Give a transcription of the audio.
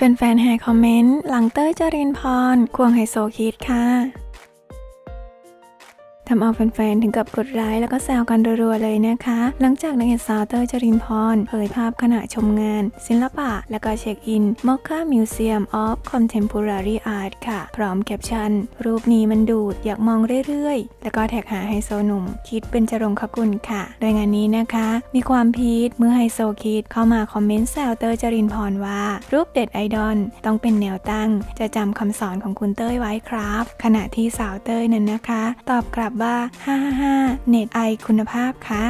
แฟนๆแห่คอมเมนต์ หลังเต้ยจรินพร ควงไฮโซคิดค่ะ ทำเอาแฟนๆถึงกับกดไลค์แล้วก็แซวกันรัวๆเลยนะคะ หลังจากนางเอกสาวเตยจรินพรเผยภาพขณะชมงาน ศิลปะ และก็เช็คอิน Mocha Museum of Contemporary Art ค่ะ พร้อมแคปชั่น รูปนี้มันดูดอยากมองเรื่อยๆ แล้วก็แท็กหาไฮโซหนุ่ม คิดเป็นจรงคกุลค่ะ โดยงานนี้นะคะ มีความพีคเมื่อไฮโซคิดเข้ามาคอมเมนต์แซวเตยจรินพรว่า รูปเด็ดไอดอลต้องเป็นแนวตั้ง จะจำคำสอนของคุณเต้ยไว้ครับ ขณะที่สาวเต้ยนั้นนะคะ ตอบกลับว่า555 เน็ตไอคุณภาพค่ะ